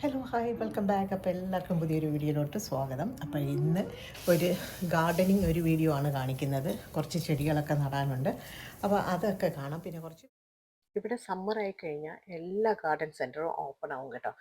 Hello hi welcome back അപ്പോൾ എല്ലാവർക്കും പുതിയൊരു വീഡിയോയിലോട്ട് സ്വാഗതം. അപ്പോൾ ഇന്ന് ഒരു ഗാർഡനിങ് ഒരു വീഡിയോ ആണ് കാണിക്കുന്നത്. കുറച്ച് ചെടികളൊക്കെ നടാനുണ്ട്. അപ്പോൾ അതൊക്കെ കാണാം. പിന്നെ കുറച്ച് ഇവിടെ സമ്മർ ആയി കഴിഞ്ഞാൽ എല്ലാ ഗാർഡൻ സെന്ററും ഓപ്പൺ ആവും കേട്ടോ.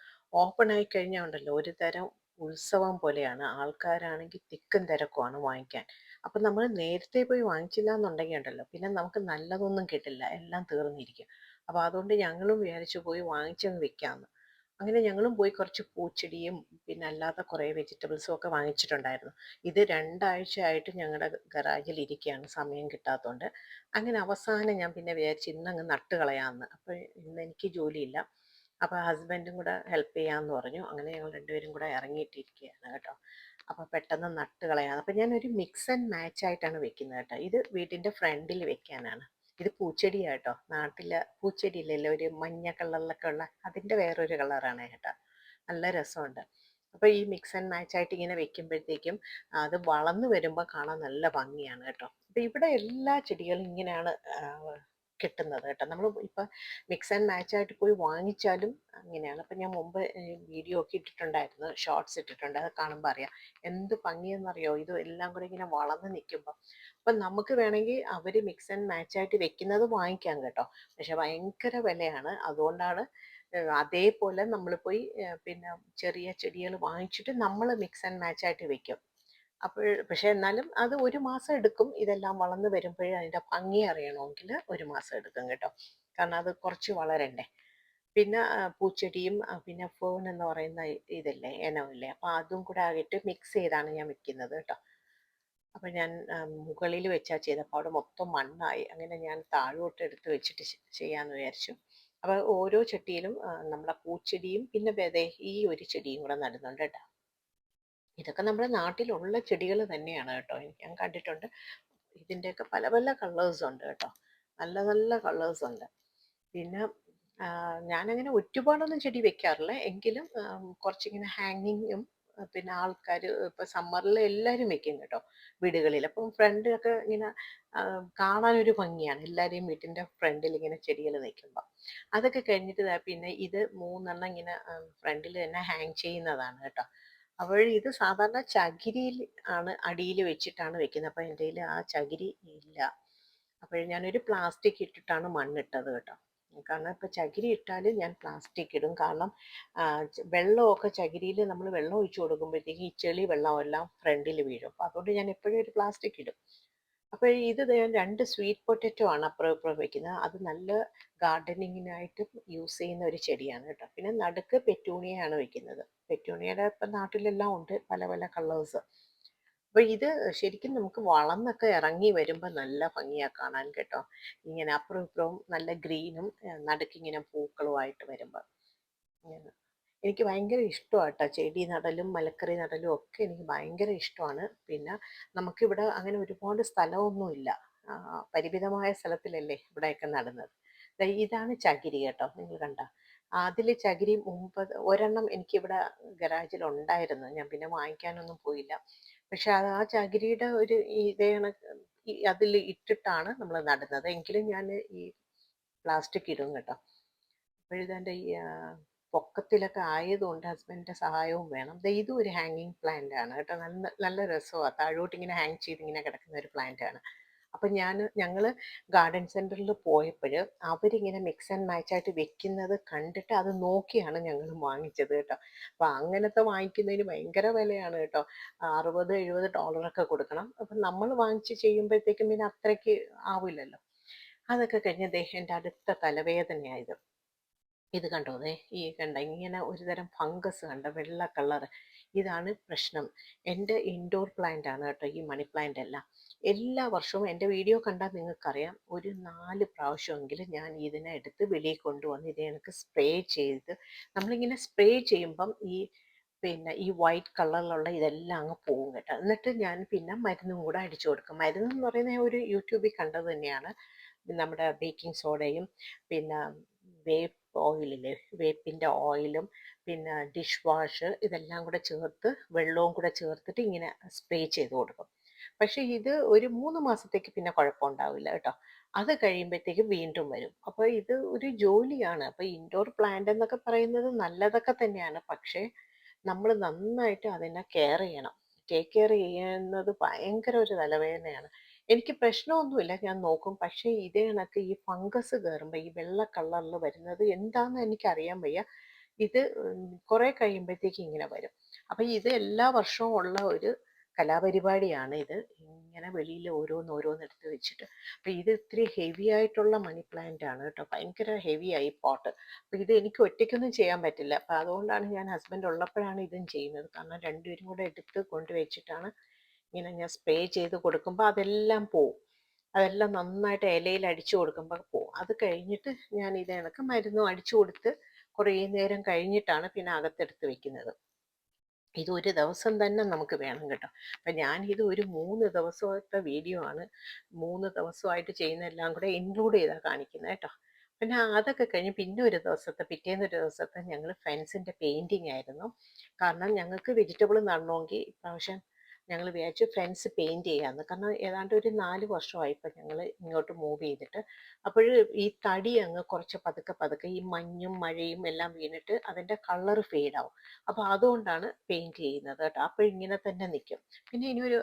ഓപ്പൺ ആയി കഴിഞ്ഞാൽ ഉണ്ടല്ലോ ഒരു തരം ഉത്സവം പോലെയാണ്. ആൾക്കാരാണെങ്കിൽ തിക്കും തിരക്കുമാണ് വാങ്ങിക്കാൻ. അപ്പം നമ്മൾ നേരത്തെ പോയി വാങ്ങിച്ചില്ല എന്നുണ്ടെങ്കിൽ ഉണ്ടല്ലോ പിന്നെ നമുക്ക് നല്ലതൊന്നും കിട്ടില്ല. എല്ലാം തീർന്നിരിക്കും. അപ്പോൾ അതുകൊണ്ട് ഞങ്ങളും വിചാരിച്ചു പോയി വാങ്ങിച്ചങ്ങ് വെക്കാമെന്ന് അങ്ങനെ ഞങ്ങളും പോയി കുറച്ച് പൂച്ചെടിയും പിന്നെ അല്ലാത്ത കുറേ വെജിറ്റബിൾസും ഒക്കെ വാങ്ങിച്ചിട്ടുണ്ടായിരുന്നു. ഇത് രണ്ടാഴ്ചയായിട്ട് ഞങ്ങളുടെ ഗറാജിൽ ഇരിക്കുകയാണ് സമയം കിട്ടാത്തതുകൊണ്ട് അങ്ങനെ അവസാനം ഞാൻ പിന്നെ വിചാരിച്ചു ഇന്നങ്ങ് നട്ട് കളയാമെന്ന് അപ്പോൾ ഇന്ന് എനിക്ക് ജോലിയില്ല. അപ്പോൾ ഹസ്ബൻഡും കൂടെ ഹെൽപ്പ് ചെയ്യാമെന്ന് പറഞ്ഞു. അങ്ങനെ ഞങ്ങൾ രണ്ടുപേരും കൂടെ ഇറങ്ങിയിട്ടിരിക്കുകയാണ് കേട്ടോ. അപ്പോൾ പെട്ടെന്ന് നട്ട് കളയാം അപ്പോൾ ഞാനൊരു മിക്സ് ആൻഡ് മാച്ച് ആയിട്ടാണ് വെക്കുന്നത് കേട്ടോ. ഇത് വീടിന്റെ ഫ്രണ്ടിൽ വെക്കാനാണ്. ഇത് പൂച്ചെടിയാട്ടോ. നാട്ടിലെ പൂച്ചെടി ഇല്ലല്ലോ ഒരു മഞ്ഞ കളറിലൊക്കെ ഉള്ള അതിന്റെ വേറൊരു കളറാണ് കേട്ടോ. നല്ല രസമുണ്ട്. അപ്പോൾ ഈ മിക്സ് ആൻഡ് മാച്ച് ആയിട്ട് ഇങ്ങനെ വെക്കുമ്പോഴത്തേക്കും അത് വളർന്നു വരുമ്പോൾ കാണാൻ നല്ല ഭംഗിയാണ് കേട്ടോ. അപ്പോൾ ഇവിടെ എല്ലാ ചെടികളും ഇങ്ങനെയാണ് കിട്ടുന്നത് കേട്ടോ. നമ്മൾ ഇപ്പം മിക്സ് ആൻഡ് മാച്ച് ആയിട്ട് പോയി വാങ്ങിച്ചാലും അങ്ങനെയാണ്. അപ്പം ഞാൻ മുമ്പ് വീഡിയോ ഒക്കെ ഇട്ടിട്ടുണ്ടായിരുന്നു. ഷോർട്സ് ഇട്ടിട്ടുണ്ട്. അത് കാണുമ്പോൾ അറിയാം. എന്ത് ഭംഗിയെന്നറിയോ? ഇത് എല്ലാം കൂടെ ഇങ്ങനെ വളർന്ന് നിൽക്കുമ്പോൾ അപ്പം നമുക്ക് വേണമെങ്കിൽ അവർ മിക്സ് ആൻഡ് മാച്ച് ആയിട്ട് വെക്കുന്നത് വാങ്ങിക്കാം കേട്ടോ. പക്ഷെ ഭയങ്കര വിലയാണ്. അതുകൊണ്ടാണ് അതേപോലെ നമ്മൾ പോയി പിന്നെ ചെറിയ ചെടികൾ വാങ്ങിച്ചിട്ട് നമ്മൾ മിക്സ് ആൻഡ് മാച്ച് ആയിട്ട് വെക്കും. അപ്പോൾ പക്ഷേ എന്നാലും അത് ഒരു മാസം എടുക്കും. ഇതെല്ലാം വളർന്നു വരുമ്പോഴേ അതിന്റെ ഭംഗി അറിയണമെങ്കിൽ ഒരു മാസം എടുക്കും കേട്ടോ. കാരണം അത് കുറച്ച് വളരണ്ടേ. പിന്നെ പൂച്ചെടിയും പിന്നെ ഫേൺ എന്ന് പറയുന്ന ഇതല്ലേ ഇനമില്ലേ. അപ്പോൾ അതും കൂടെ ആയിട്ട് മിക്സ് ചെയ്താണ് ഞാൻ വെക്കുന്നത് കേട്ടോ. അപ്പം ഞാൻ മുകളിൽ വെച്ചാൽ ചെയ്തപ്പോൾ അവിടെ മൊത്തം മണ്ണായി. അങ്ങനെ ഞാൻ താഴോട്ട് എടുത്ത് വെച്ചിട്ട് ചെയ്യാമെന്ന് വിചാരിച്ചു. അപ്പോൾ ഓരോ ചട്ടിയിലും നമ്മുടെ പൂച്ചെടിയും പിന്നെ വെതേ ഈ ഒരു ചെടിയും കൂടെ നടുന്നുണ്ട് കേട്ടോ. ഇതൊക്കെ നമ്മുടെ നാട്ടിലുള്ള ചെടികൾ തന്നെയാണ് കേട്ടോ. ഞാൻ കണ്ടിട്ടുണ്ട്. ഇതിന്റെയൊക്കെ പല പല കളേഴ്സ് ഉണ്ട് കേട്ടോ. നല്ല നല്ല കളേഴ്സ് ഉണ്ട്. പിന്നെ ഞാനങ്ങനെ ഒരുപാടൊന്നും ചെടി വെക്കാറില്ല. എങ്കിലും കുറച്ചിങ്ങനെ ഹാങ്ങിങ്ങും പിന്നെ ആൾക്കാർ ഇപ്പൊ സമ്മറിൽ എല്ലാവരും വെക്കും കേട്ടോ വീടുകളിൽ അപ്പം ഫ്രണ്ടിലൊക്കെ ഇങ്ങനെ കാണാനൊരു ഭംഗിയാണ്. എല്ലാവരെയും വീട്ടിന്റെ ഫ്രണ്ടിൽ ഇങ്ങനെ ചെടികൾ നിൽക്കുമ്പോൾ അതൊക്കെ കഴിഞ്ഞിട്ട് പിന്നെ ഇത് മൂന്നെണ്ണം ഇങ്ങനെ ഫ്രണ്ടിൽ തന്നെ ഹാങ് ചെയ്യുന്നതാണ് കേട്ടോ. അപ്പോൾ ഇത് സാധാരണ ചകിരിയിൽ ആണ് അടിയിൽ വെച്ചിട്ടാണ് വെക്കുന്നത്. അപ്പോൾ എന്റെ കയ്യിൽ ആ ചകിരി ഇല്ല. അപ്പോൾ ഞാനൊരു പ്ലാസ്റ്റിക് ഇട്ടിട്ടാണ് മണ്ണിട്ടത് കേട്ടോ. കാരണം ഇപ്പോൾ ചകിരി ഇട്ടാൽ ഞാൻ പ്ലാസ്റ്റിക് ഇടും. കാരണം വെള്ളമൊക്കെ ചകിരിയിൽ നമ്മൾ വെള്ളം ഒഴിച്ചു കൊടുക്കുമ്പോഴത്തേക്ക് ഈ ചെളി വെള്ളമെല്ലാം ഫ്രണ്ടിൽ വീഴും. അപ്പോൾ അതുകൊണ്ട് ഞാൻ എപ്പോഴും ഒരു പ്ലാസ്റ്റിക് ഇടും. അപ്പോൾ ഇത് രണ്ട് സ്വീറ്റ് പൊട്ടറ്റോ ആണ് അപ്പുറം ഇപ്പുറം വെക്കുന്നത്. അത് നല്ല ഗാർഡനിങ്ങിനായിട്ട് യൂസ് ചെയ്യുന്ന ഒരു ചെടിയാണ് കേട്ടോ. പിന്നെ നടുക്ക് പെറ്റൂണിയയാണ് വെക്കുന്നത്. പെറ്റൂണിയയുടെ ഇപ്പം നാട്ടിലെല്ലാം ഉണ്ട് പല പല കളേഴ്സ് അപ്പോൾ ഇത് ശരിക്കും നമുക്ക് വളർന്നൊക്കെ ഇറങ്ങി വരുമ്പോൾ നല്ല ഭംഗിയാണ് കാണാൻ കേട്ടോ. ഇങ്ങനെ അപ്പുറം ഇപ്പുറവും നല്ല ഗ്രീനും നടുക്കിങ്ങനെ പൂക്കളുമായിട്ട് വരുമ്പോൾ എനിക്ക് ഭയങ്കര ഇഷ്ടമാണ് ചെടി നടലും മലക്കറി നടലും ഒക്കെ എനിക്ക് ഭയങ്കര ഇഷ്ടമാണ്. പിന്നെ നമുക്കിവിടെ അങ്ങനെ ഒരുപാട് സ്ഥലമൊന്നുമില്ല പരിമിതമായ സ്ഥലത്തിലല്ലേ ഇവിടെയൊക്കെ നടുന്നത്. ഇതാണ് ചകിരി കേട്ടോ. നിങ്ങൾ കണ്ട. അതിൽ ചകിരി മുമ്പ് ഒരെണ്ണം എനിക്കിവിടെ ഗരാജിൽ ഉണ്ടായിരുന്നു ഞാൻ പിന്നെ വാങ്ങിക്കാനൊന്നും പോയില്ല. പക്ഷെ അത് ആ ചകിരിയുടെ ഒരു ഇതേ അതിൽ ഇട്ടിട്ടാണ് നമ്മൾ നടുന്നത്. എങ്കിലും ഞാൻ ഈ പ്ലാസ്റ്റിക് ഇടും കേട്ടോ. അപ്പോഴിതെന്റെ ഈ പൊക്കത്തിലൊക്കെ ആയതുകൊണ്ട് ഹസ്ബൻഡിന്റെ സഹായവും വേണം. ഇതും ഒരു ഹാങ്ങിങ് പ്ലാന്റ് ആണ് കേട്ടോ. നല്ല നല്ല രസമാണ് താഴോട്ട് ഇങ്ങനെ ഹാങ് ചെയ്ത് ഇങ്ങനെ കിടക്കുന്ന ഒരു പ്ലാന്റ് ആണ്. അപ്പം ഞാൻ ഞങ്ങൾ ഗാർഡൻ സെന്ററിൽ പോയപ്പോൾ അവരിങ്ങനെ മിക്സ് ആൻഡ് മാച്ച് ആയിട്ട് വെക്കുന്നത് കണ്ടിട്ട് അത് നോക്കിയാണ് ഞങ്ങൾ വാങ്ങിച്ചത് കേട്ടോ. അപ്പം അങ്ങനത്തെ വാങ്ങിക്കുന്നതിന് ഭയങ്കര വിലയാണ് കേട്ടോ. അറുപത് എഴുപത് ഡോളറൊക്കെ കൊടുക്കണം. അപ്പം നമ്മൾ വാങ്ങിച്ച് ചെയ്യുമ്പോഴത്തേക്കും പിന്നെ അത്രയ്ക്ക് ആവില്ലല്ലോ. അതൊക്കെ കഴിഞ്ഞ് എന്റെ അടുത്ത തലവേദനയായത് ഇത് കണ്ടോ? ദേ ഈ കണ്ട ഇങ്ങനെ ഒരുതരം ഫംഗസ് കണ്ട വെള്ള കളർ. ഇതാണ് പ്രശ്നം. എന്റെ ഇൻഡോർ പ്ലാന്റ് ആണ് കേട്ടോ ഈ മണി പ്ലാന്റ് എല്ലാം. എല്ലാ വർഷവും എന്റെ വീഡിയോ കണ്ടാൽ നിങ്ങൾക്കറിയാം ഒരു നാല് പ്രാവശ്യമെങ്കിലും ഞാൻ ഇതിനെ എടുത്ത് വെളിയിൽ കൊണ്ടുവന്ന് ഇതിനെ എനിക്ക് സ്പ്രേ ചെയ്ത് നമ്മളിങ്ങനെ സ്പ്രേ ചെയ്യുമ്പം ഈ പിന്നെ ഈ വൈറ്റ് കളറിലുള്ള ഇതെല്ലാം അങ്ങ് പോകും കേട്ടോ. എന്നിട്ട് ഞാൻ പിന്നെ മരുന്നും കൂടെ അടിച്ചു കൊടുക്കും. മരുന്ന് എന്ന് പറയുന്നത് ഒരു യൂട്യൂബിൽ കണ്ടത് തന്നെയാണ്. നമ്മുടെ ബേക്കിംഗ് സോഡയും പിന്നെ വേപ്പ് ഓയിലില്ലേ? വേപ്പിന്റെ ഓയിലും പിന്നെ ഡിഷ് വാഷ് ഇതെല്ലാം കൂടെ ചേർത്ത് വെള്ളവും കൂടെ ചേർത്തിട്ട് ഇങ്ങനെ സ്പ്രേ ചെയ്ത് കൊടുക്കും. പക്ഷേ ഇത് ഒരു മൂന്ന് മാസത്തേക്ക് പിന്നെ കുഴപ്പമുണ്ടാവില്ല കേട്ടോ. അത് കഴിയുമ്പോഴത്തേക്ക് വീണ്ടും വരും. അപ്പോൾ ഇത് ഒരു ജോലിയാണ്. അപ്പോൾ ഇൻഡോർ പ്ലാന്റ് എന്നൊക്കെ പറയുന്നത് നല്ലതൊക്കെ തന്നെയാണ്. പക്ഷേ നമ്മൾ നന്നായിട്ട് അതിനെ കെയർ ചെയ്യണം. ടേക്ക് കെയർ ചെയ്യുന്നത് ഭയങ്കര ഒരു തലവേദനയാണ്. എനിക്ക് പ്രശ്നമൊന്നുമില്ല. ഞാൻ നോക്കും. പക്ഷേ ഇതേ കണക്ക് ഈ ഫംഗസ് കയറുമ്പോൾ ഈ വെള്ള കളറിൽ വരുന്നത് എന്താണെന്ന് എനിക്കറിയാൻ വയ്യ. ഇത് കുറേ കഴിയുമ്പോഴത്തേക്ക് ഇങ്ങനെ വരും. അപ്പം ഇത് എല്ലാ വർഷവും ഉള്ള ഒരു കലാപരിപാടിയാണ് ഇത്. ഇങ്ങനെ വെളിയിൽ ഓരോന്ന് ഓരോന്ന് എടുത്ത് വെച്ചിട്ട്. അപ്പം ഇത് ഇത്തിരി ഹെവി ആയിട്ടുള്ള മണി പ്ലാന്റ് ആണ് കേട്ടോ. ഭയങ്കര ഹെവി ആയി പോട്ട്. അപ്പം ഇത് എനിക്ക് ഒറ്റയ്ക്കൊന്നും ചെയ്യാൻ പറ്റില്ല. അപ്പം അതുകൊണ്ടാണ് ഞാൻ ഹസ്ബൻഡ് ഉള്ളപ്പോഴാണ് ഇതും ചെയ്യുന്നത്. കാരണം രണ്ടുപേരും കൂടെ എടുത്ത് കൊണ്ടുവച്ചിട്ടാണ് ഇങ്ങനെ ഞാൻ സ്പ്രേ ചെയ്ത് കൊടുക്കുമ്പോൾ അതെല്ലാം പോവും. അതെല്ലാം നന്നായിട്ട് ഇലയിൽ അടിച്ചു കൊടുക്കുമ്പോൾ പോവും. അത് കഴിഞ്ഞിട്ട് ഞാൻ ഇത് കണക്ക് മരുന്നും അടിച്ചു കൊടുത്ത് കുറേ നേരം കഴിഞ്ഞിട്ടാണ് പിന്നെ അകത്തെടുത്ത് വെക്കുന്നത്. ഇത് ഒരു ദിവസം തന്നെ നമുക്ക് വേണം കേട്ടോ. അപ്പം ഞാൻ ഇത് ഒരു മൂന്ന് ദിവസത്തെ വീഡിയോ ആണ് മൂന്ന് ദിവസമായിട്ട് ചെയ്യുന്ന എല്ലാം കൂടെ ഇൻക്ലൂഡ് ചെയ്താൽ കാണിക്കുന്നത് കേട്ടോ. പിന്നെ അതൊക്കെ കഴിഞ്ഞ് പിന്നെ ഒരു ദിവസത്തെ പിറ്റേന്ന് ഒരു ദിവസത്തെ ഞങ്ങൾ ഫെൻസിന്റെ പെയിന്റിങ് ആയിരുന്നു. കാരണം ഞങ്ങൾക്ക് വെജിറ്റബിൾ നടണമെങ്കിൽ ഇപ്രാവശ്യം ഞങ്ങൾ വിചാരിച്ചു ഫ്രണ്ട്സ് പെയിന്റ് ചെയ്യാമെന്ന് കാരണം ഏതാണ്ട് ഒരു നാല് വർഷമായി ഇപ്പം ഞങ്ങൾ ഇങ്ങോട്ട് മൂവ് ചെയ്തിട്ട്. അപ്പോൾ ഈ തടി അങ്ങ് കുറച്ച് പതുക്കെ പതുക്കെ ഈ മഞ്ഞും മഴയും എല്ലാം വീണിട്ട് അതിന്റെ കളർ ഫെയ്ഡാവും അപ്പോൾ അതുകൊണ്ടാണ് പെയിന്റ് ചെയ്യുന്നത് കേട്ടോ. അപ്പോൾ ഇങ്ങനെ തന്നെ നിൽക്കും. പിന്നെ ഇനി ഒരു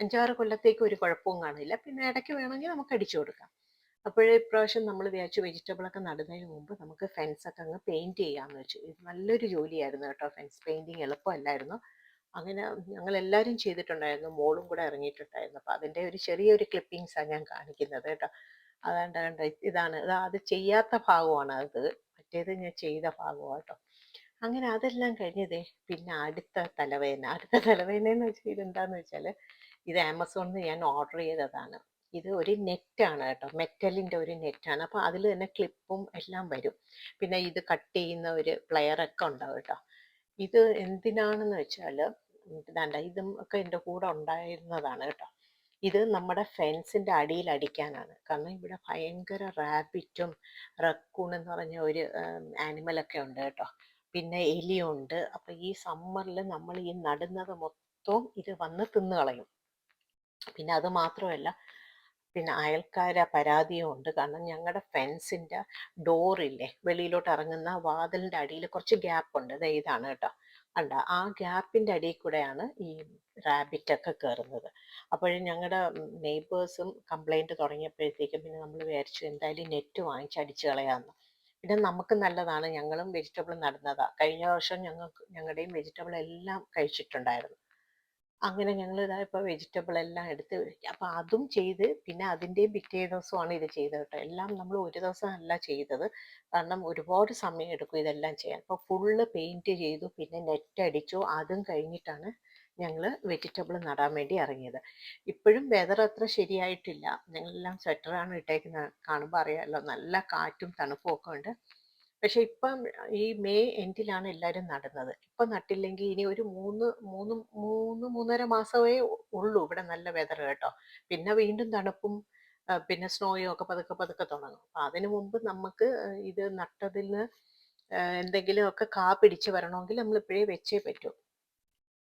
അഞ്ചാറ് കൊല്ലത്തേക്ക് ഒരു കുഴപ്പവും കാണില്ല. പിന്നെ ഇടയ്ക്ക് വേണമെങ്കിൽ നമുക്ക് അടിച്ചു കൊടുക്കാം. അപ്പോഴേ ഇപ്രാവശ്യം നമ്മൾ വിചാരിച്ചു വെജിറ്റബിളൊക്കെ നടുന്നതിന് മുമ്പ് നമുക്ക് ഫെൻസൊക്കെ അങ്ങ് പെയിന്റ് ചെയ്യാമെന്ന് വെച്ചു. ഇത് നല്ലൊരു ജോലിയായിരുന്നു കേട്ടോ ഫെൻസ് പെയിന്റിങ് എളുപ്പമല്ലായിരുന്നു. അങ്ങനെ ഞങ്ങൾ എല്ലാവരും ചെയ്തിട്ടുണ്ടായിരുന്നു. മോളും കൂടെ ഇറങ്ങിയിട്ടുണ്ടായിരുന്നു. അപ്പോൾ അതിന്റെ ഒരു ചെറിയൊരു ക്ലിപ്പിങ്സാണ് ഞാൻ കാണിക്കുന്നത് കേട്ടോ. അതാണ്ട് കണ്ട ഇതാണ്. അത് ചെയ്യാത്ത ഭാഗമാണ് അത്. മറ്റേത് ഞാൻ ചെയ്ത ഭാഗമാണ് കേട്ടോ. അങ്ങനെ അതെല്ലാം കഴിഞ്ഞതേ പിന്നെ അടുത്ത തലവേദന. അടുത്ത തലവേദന എന്ന് വെച്ചാൽ ഇതെന്താന്ന് വെച്ചാൽ ഇത് ആമസോണിൽ നിന്ന് ഞാൻ ഓർഡർ ചെയ്തതാണ്. ഇത് ഒരു നെറ്റാണ് കേട്ടോ. മെറ്റലിന്റെ ഒരു നെറ്റാണ്. അപ്പോൾ അതിൽ തന്നെ ക്ലിപ്പും എല്ലാം വരും. പിന്നെ ഇത് കട്ട് ചെയ്യുന്ന ഒരു പ്ലെയറൊക്കെ ഉണ്ടാവും കേട്ടോ. ഇത് എന്തിനാണെന്ന് വെച്ചാൽ ഇതാണ്ട ഇതും ഒക്കെ എന്റെ കൂടെ ഉണ്ടായിരുന്നതാണ് കേട്ടോ. ഇത് നമ്മുടെ ഫെൻസിന്റെ അടിയിൽ അടിക്കാനാണ്. കാരണം ഇവിടെ ഭയങ്കര റാബിറ്റും റക്കൂൺ എന്ന് പറഞ്ഞ ഒരു ആനിമലൊക്കെ ഉണ്ട് കേട്ടോ. പിന്നെ എലിയുണ്ട്. അപ്പം ഈ സമ്മറിൽ നമ്മൾ ഈ നടുന്നത് മൊത്തവും ഇത് വന്ന് തിന്നു കളയും. പിന്നെ അത് മാത്രമല്ല പിന്നെ അയൽക്കാരെ പരാതിയും ഉണ്ട്. കാരണം ഞങ്ങളുടെ ഫെൻസിന്റെ ഡോറില്ലേ വെളിയിലോട്ട് ഇറങ്ങുന്ന വാതിലിന്റെ അടിയിൽ കുറച്ച് ഗ്യാപ്പ് ഉണ്ട്. ഇത് ഇതാണ് കേട്ടോ. അല്ല ആ ഗ്യാപ്പിന്റെ അടിയിൽ കൂടെയാണ് ഈ റാബിറ്റൊക്കെ കയറുന്നത് അപ്പോഴും ഞങ്ങളുടെ നെയ്ബേഴ്സും കംപ്ലൈന്റ് തുടങ്ങിയപ്പോഴത്തേക്കും പിന്നെ നമ്മൾ വിചാരിച്ചു എന്തായാലും നെറ്റ് വാങ്ങിച്ച് അടിച്ചു കളയാമെന്ന്. പിന്നെ നമുക്ക് നല്ലതാണ്. ഞങ്ങളും വെജിറ്റബിൾ നടുന്നതാണ് കഴിഞ്ഞ വർഷം ഞങ്ങൾക്ക് ഞങ്ങളുടെയും വെജിറ്റബിൾ എല്ലാം കഴിച്ചിട്ടുണ്ടായിരുന്നു. അങ്ങനെ ഞങ്ങൾ ഇതാ ഇപ്പോൾ വെജിറ്റബിൾ എല്ലാം എടുത്ത് അപ്പോൾ അതും ചെയ്ത് പിന്നെ അതിന്റെയും പിറ്റേ ദിവസമാണ് ഇത് ചെയ്തത് കേട്ടോ. എല്ലാം നമ്മൾ ഒരു ദിവസം അല്ല ചെയ്തത്. കാരണം ഒരുപാട് സമയം എടുക്കും ഇതെല്ലാം ചെയ്യാൻ. അപ്പോൾ ഫുള്ള് പെയിന്റ് ചെയ്തു പിന്നെ നെറ്റ് അടിച്ചു അതും കഴിഞ്ഞിട്ടാണ് ഞങ്ങൾ വെജിറ്റബിൾ നടാൻ വേണ്ടി ഇറങ്ങിയത്. ഇപ്പോഴും വെതർ അത്ര ശരിയായിട്ടില്ല. ഞങ്ങളെല്ലാം സ്വെറ്ററാണ് ഇട്ടേക്കുന്നത് കാണുമ്പോൾ അറിയാമല്ലോ നല്ല കാറ്റും തണുപ്പും ഒക്കെ ഉണ്ട്. പക്ഷെ ഇപ്പം ഈ മെയ് എൻഡിലാണ് എല്ലാവരും നടുന്നത്. ഇപ്പം നട്ടില്ലെങ്കിൽ ഇനി ഒരു മൂന്ന് മൂന്ന് മൂന്ന് മൂന്നര മാസമേ ഉള്ളൂ ഇവിടെ നല്ല വെതർ കേട്ടോ. പിന്നെ വീണ്ടും തണുപ്പും പിന്നെ സ്നോയും ഒക്കെ പതുക്കെ പതുക്കെ തുടങ്ങും. അപ്പം അതിനു മുമ്പ് നമുക്ക് ഇത് നട്ടതിൽ നിന്ന് എന്തെങ്കിലുമൊക്കെ കാ പിടിച്ച് വരണമെങ്കിൽ നമ്മൾ ഇപ്പോഴേ വെച്ചേ പറ്റൂ.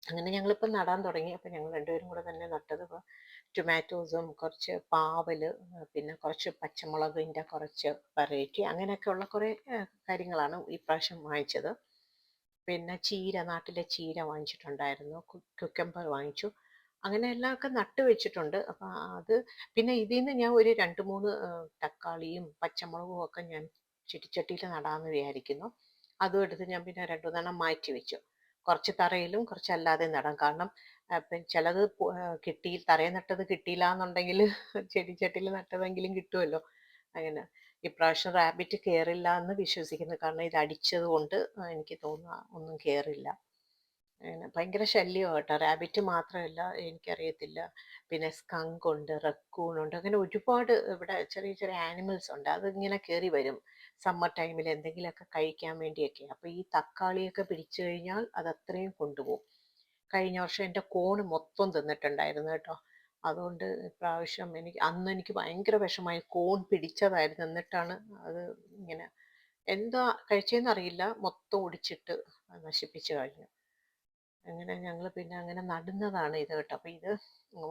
അങ്ങനെ ഞങ്ങളിപ്പോൾ നടാൻ തുടങ്ങി. അപ്പോൾ ഞങ്ങൾ രണ്ടുപേരും കൂടെ തന്നെ നട്ടത് ഇപ്പോൾ ടൊമാറ്റോസും കുറച്ച് പാവൽ പിന്നെ കുറച്ച് പച്ചമുളകിന്റെ കുറച്ച് വെറൈറ്റി അങ്ങനെയൊക്കെയുള്ള കുറേ കാര്യങ്ങളാണ് ഈ പ്രാവശ്യം വാങ്ങിച്ചത്. പിന്നെ ചീര നാട്ടിലെ ചീര വാങ്ങിച്ചിട്ടുണ്ടായിരുന്നു. കുക്കമ്പർ വാങ്ങിച്ചു. അങ്ങനെ എല്ലാമൊക്കെ നട്ട് വെച്ചിട്ടുണ്ട്. അപ്പം അത് പിന്നെ ഇതിൽ നിന്ന് ഞാൻ ഒരു രണ്ട് മൂന്ന് തക്കാളിയും പച്ചമുളകും ഒക്കെ ഞാൻ ചെടിച്ചട്ടിയിൽ നടാമെന്ന് വിചാരിക്കുന്നു. അതും എടുത്ത് ഞാൻ പിന്നെ രണ്ടു മൂന്നെണ്ണം മാറ്റി വെച്ചു. കുറച്ച് തറയിലും കുറച്ച് അല്ലാതെ നടാം. കാരണം ചിലത് കിട്ടി തറയിൽ നട്ടത് കിട്ടിയില്ല എന്നുണ്ടെങ്കിൽ ചെടിച്ചട്ടിയിൽ നട്ടതെങ്കിലും കിട്ടുമല്ലോ അങ്ങനെ ഇപ്രാവശ്യം റാബിറ്റ് കയറില്ല എന്ന് വിശ്വസിക്കുന്നു. കാരണം ഇത് അടിച്ചത് കൊണ്ട് എനിക്ക് തോന്നുക ഒന്നും കയറില്ല അങ്ങനെ ഭയങ്കര ശല്യമാണ് കേട്ടോ റാബിറ്റ് മാത്രമല്ല എനിക്കറിയത്തില്ല. പിന്നെ സ്കങ്ക് ഉണ്ട് റക്കൂൺ ഉണ്ട് അങ്ങനെ ഒരുപാട് ഇവിടെ ചെറിയ ചെറിയ ആനിമൽസ് ഉണ്ട്. അതിങ്ങനെ കയറി വരും. സമ്മർ ടൈമിൽ എന്തെങ്കിലുമൊക്കെ കഴിക്കാൻ വേണ്ടിയൊക്കെ. അപ്പോൾ ഈ തക്കാളിയൊക്കെ പിടിച്ചു കഴിഞ്ഞാൽ അത് അത്രയും കൊണ്ടുപോകും. കഴിഞ്ഞ വർഷം എന്റെ കോണ് മൊത്തം തിന്നിട്ടുണ്ടായിരുന്നു കേട്ടോ. അതുകൊണ്ട് ഇപ്രാവശ്യം എനിക്ക് അന്ന് എനിക്ക് ഭയങ്കര വിഷമായി കോൺ പിടിച്ചതായിരുന്നു. എന്നിട്ടാണ് അത് ഇങ്ങനെ എന്താ കഴിച്ചതെന്ന് അറിയില്ല മൊത്തം ഒടിച്ചിട്ട് നശിപ്പിച്ചു കഴിഞ്ഞു അങ്ങനെ ഞങ്ങൾ പിന്നെ അങ്ങനെ നടുന്നതാണ് ഇത് കേട്ടോ. അപ്പോൾ ഇത്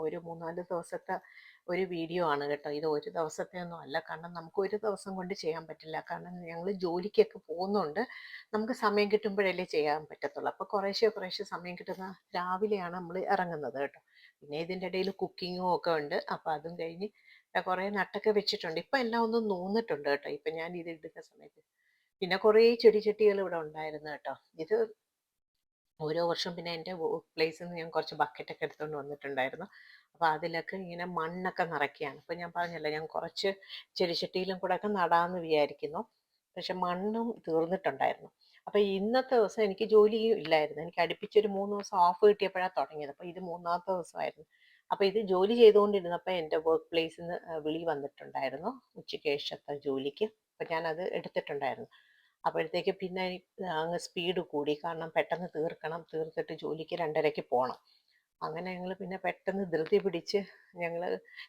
ഒരു മൂന്നാൽ ദിവസത്തെ ഒരു വീഡിയോ ആണ് കേട്ടോ. ഇത് ഒരു ദിവസത്തെ ഒന്നും അല്ല. കാരണം നമുക്ക് ഒരു ദിവസം കൊണ്ട് ചെയ്യാൻ പറ്റില്ല. കാരണം ഞങ്ങൾ ജോലിക്കൊക്കെ പോകുന്നുണ്ട് നമുക്ക് സമയം കിട്ടുമ്പോഴല്ലേ ചെയ്യാൻ പറ്റത്തുള്ളൂ. അപ്പോൾ കുറേശ്ശെ കുറേശ്ശെ സമയം കിട്ടുന്ന രാവിലെയാണ് നമ്മൾ ഇറങ്ങുന്നത് കേട്ടോ. പിന്നെ ഇതിന്റെ ഇടയിൽ കുക്കിങ്ങും ഒക്കെ ഉണ്ട്. അപ്പോൾ അതും കഴിഞ്ഞ് കുറേ നട്ടൊക്കെ വെച്ചിട്ടുണ്ട്. ഇപ്പം എല്ലാം ഒന്ന് നോന്നിട്ടുണ്ട് കേട്ടോ. ഇപ്പം ഞാൻ ഇത് ഇടുന്ന സമയത്ത്. പിന്നെ കുറേ ചെടിച്ചട്ടികൾ ഇവിടെ ഉണ്ടായിരുന്നു കേട്ടോ. ഇത് ഓരോ വർഷം പിന്നെ എന്റെ പ്ലേസിൽ നിന്ന് ഞാൻ കുറച്ച് ബക്കറ്റൊക്കെ എടുത്തുകൊണ്ട് വന്നിട്ടുണ്ടായിരുന്നു. അപ്പോൾ അതിലൊക്കെ ഇങ്ങനെ മണ്ണൊക്കെ നിറയ്ക്കുകയാണ് അപ്പോൾ ഞാൻ പറഞ്ഞല്ലോ ഞാൻ കുറച്ച് ചെടിച്ചട്ടിയിലും കൂടെ ഒക്കെ നടാമെന്ന് വിചാരിക്കുന്നു. പക്ഷെ മണ്ണും തീർന്നിട്ടുണ്ടായിരുന്നു. അപ്പോൾ ഇന്നത്തെ ദിവസം എനിക്ക് ജോലിയും ഇല്ലായിരുന്നു. എനിക്ക് അടുപ്പിച്ചൊരു മൂന്ന് ദിവസം ഓഫ് കിട്ടിയപ്പോഴാണ് തുടങ്ങിയത്. അപ്പോൾ ഇത് മൂന്നാമത്തെ ദിവസമായിരുന്നു. അപ്പോൾ ഇത് ജോലി ചെയ്തുകൊണ്ടിരുന്നപ്പോൾ എന്റെ വർക്ക് പ്ലേസിൽ നിന്ന് വിളി വന്നിട്ടുണ്ടായിരുന്നു. ഉച്ചയ്ക്ക് ശേഷത്തെ ജോലിക്ക്. അപ്പോൾ ഞാനത് എടുത്തിട്ടുണ്ടായിരുന്നു. അപ്പോഴത്തേക്ക് പിന്നെ അങ്ങ് സ്പീഡ് കൂടി. കാരണം പെട്ടെന്ന് തീർക്കണം. തീർത്തിട്ട് ജോലിക്ക് രണ്ടരയ്ക്ക് പോകണം അങ്ങനെ ഞങ്ങൾ പിന്നെ പെട്ടെന്ന് ധൃതി പിടിച്ച് ഞങ്ങൾ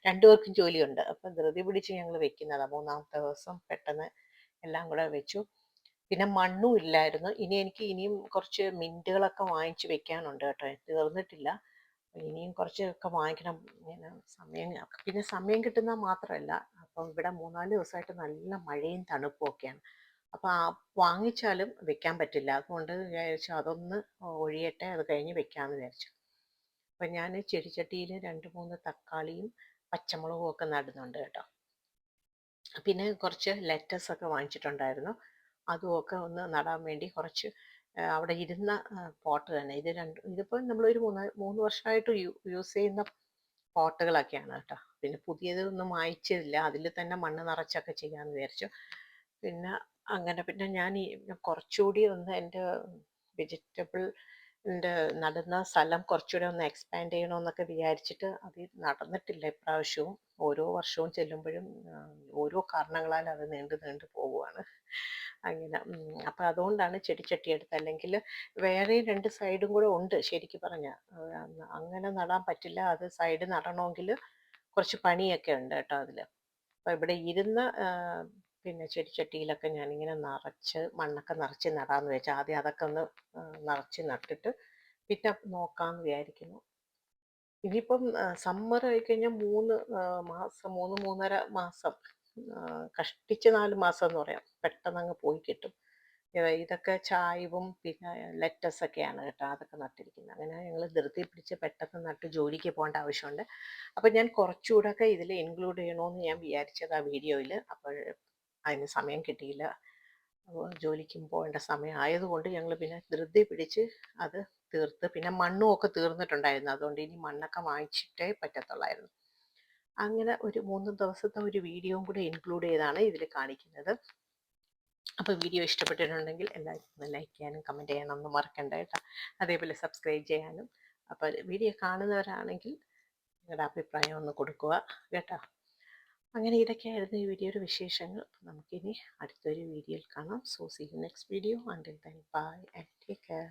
രണ്ടുപേർക്കും ജോലിയുണ്ട്. അപ്പം ധൃതി പിടിച്ച് ഞങ്ങൾ വെക്കുന്നതാണ് മൂന്നാമത്തെ ദിവസം പെട്ടെന്ന് എല്ലാം കൂടെ വെച്ചു. പിന്നെ മണ്ണും ഇല്ലായിരുന്നു. ഇനി എനിക്ക് ഇനിയും കുറച്ച് മിന്റുകളൊക്കെ വാങ്ങിച്ച് വെക്കാനുണ്ട് കേട്ടോ. തീർന്നിട്ടില്ല. ഇനിയും കുറച്ചൊക്കെ വാങ്ങിക്കണം. ഇങ്ങനെ സമയം പിന്നെ സമയം കിട്ടുന്ന മാത്രമല്ല അപ്പം ഇവിടെ മൂന്നാൽ ദിവസമായിട്ട് നല്ല മഴയും തണുപ്പും ഒക്കെയാണ്. അപ്പോൾ ആ വാങ്ങിച്ചാലും വെക്കാൻ പറ്റില്ല. അതുകൊണ്ട് വിചാരിച്ചു അതൊന്ന് ഒഴിയട്ടെ അത് കഴിഞ്ഞ് വെക്കാമെന്ന് വിചാരിച്ചു. അപ്പം ഞാൻ ചെടിച്ചട്ടിയിൽ രണ്ട് മൂന്ന് തക്കാളിയും പച്ചമുളകും ഒക്കെ നടുന്നുണ്ട് കേട്ടോ. പിന്നെ കുറച്ച് ലെറ്റസ് ഒക്കെ വാങ്ങിച്ചിട്ടുണ്ടായിരുന്നു. ഒക്കെ ഒന്ന് നടാൻ വേണ്ടി കുറച്ച് അവിടെ ഇരുന്ന പോട്ട് തന്നെ. ഇത് രണ്ട് ഇതിപ്പോൾ നമ്മളൊരു മൂന്ന് മൂന്ന് വർഷമായിട്ട് യൂസ് ചെയ്യുന്ന പോട്ടുകളൊക്കെയാണ് കേട്ടോ. പിന്നെ പുതിയതൊന്നും വാങ്ങിച്ചില്ല അതിൽ തന്നെ മണ്ണ് നിറച്ചൊക്കെ ചെയ്യാമെന്ന് വിചാരിച്ചു. പിന്നെ അങ്ങനെ പിന്നെ ഞാൻ ഈ കുറച്ചുകൂടി ഒന്ന് എന്റെ വെജിറ്റബിൾ എന്റെ നടുന്ന സ്ഥലം കുറച്ചുകൂടി ഒന്ന് എക്സ്പാൻഡ് ചെയ്യണമെന്നൊക്കെ വിചാരിച്ചിട്ട് അത് നടന്നിട്ടില്ല ഇപ്രാവശ്യവും. ഓരോ വർഷവും ചെല്ലുമ്പോഴും ഓരോ കാരണങ്ങളാൽ അത് നീണ്ടു നീണ്ടു പോവുകയാണ് അങ്ങനെ അപ്പം അതുകൊണ്ടാണ് ചെടിച്ചട്ടി എടുത്ത് അല്ലെങ്കിൽ വേറെ രണ്ട് സൈഡും കൂടെ ഉണ്ട് ശരിക്കും പറഞ്ഞാൽ അങ്ങനെ നടാൻ പറ്റില്ല. അത് സൈഡ് നടണമെങ്കിൽ കുറച്ച് പണിയൊക്കെ ഉണ്ട് കേട്ടോ അതിൽ അപ്പോൾ ഇവിടെ ഇരുന്ന പിന്നെ ചെടിച്ചട്ടിയിലൊക്കെ ഞാനിങ്ങനെ നിറച്ച് മണ്ണൊക്കെ നിറച്ച് നടാന്ന് വെച്ചാൽ ആദ്യം അതൊക്കെ ഒന്ന് നിറച്ച് നട്ടിട്ട് പിന്നെ നോക്കാമെന്ന് വിചാരിക്കുന്നു. ഇനിയിപ്പം സമ്മർ ആയിക്കഴിഞ്ഞാൽ മൂന്ന് മാസം മൂന്ന് മൂന്നര മാസം കഷ്ടിച്ച് നാല് മാസം എന്ന് പറയാം. പെട്ടെന്ന് അങ്ങ് പോയി കിട്ടും. ഇതൊക്കെ ചായവും പിന്നെ ലെറ്റസ് ഒക്കെയാണ് കേട്ടോ അതൊക്കെ നട്ടിരിക്കുന്നത്. അങ്ങനെ ഞങ്ങൾ ധൃതി പിടിച്ച് പെട്ടെന്ന് നട്ട് ജോലിക്ക് പോകേണ്ട ആവശ്യമുണ്ട്. അപ്പോൾ ഞാൻ കുറച്ചുകൂടെയൊക്കെ ഇതിൽ ഇൻക്ലൂഡ് ചെയ്യണമെന്ന് ഞാൻ വിചാരിച്ചത് ആ വീഡിയോയിൽ. അപ്പോൾ അതിന് സമയം കിട്ടിയില്ല. ജോലിക്കും പോകേണ്ട സമയം ആയതുകൊണ്ട് ഞങ്ങൾ പിന്നെ ധൃതി പിടിച്ച് അത് തീർത്ത് പിന്നെ മണ്ണും ഒക്കെ തീർന്നിട്ടുണ്ടായിരുന്നു. അതുകൊണ്ട് ഇനി മണ്ണൊക്കെ വാങ്ങിച്ചിട്ടേ പറ്റത്തുള്ളായിരുന്നു. അങ്ങനെ ഒരു മൂന്ന് ദിവസത്തെ ഒരു വീഡിയോയും കൂടെ ഇൻക്ലൂഡ് ചെയ്താണ് ഇതിൽ കാണിക്കുന്നത്. അപ്പോൾ വീഡിയോ ഇഷ്ടപ്പെട്ടിട്ടുണ്ടെങ്കിൽ എല്ലാവരും ഒന്ന് ലൈക്ക് ചെയ്യാനും കമന്റ് ചെയ്യാനൊന്നും മറക്കണ്ട കേട്ടോ. അതേപോലെ സബ്സ്ക്രൈബ് ചെയ്യാനും. അപ്പോൾ വീഡിയോ കാണുന്നവരാണെങ്കിൽ നിങ്ങളുടെ അഭിപ്രായം ഒന്ന് കൊടുക്കുക കേട്ടോ. അങ്ങനെ ഇതൊക്കെയായിരുന്നു ഈ വീഡിയോയുടെ വിശേഷങ്ങൾ. നമുക്കിനി അടുത്തൊരു വീഡിയോയിൽ കാണാം. So see next video until then bye and take care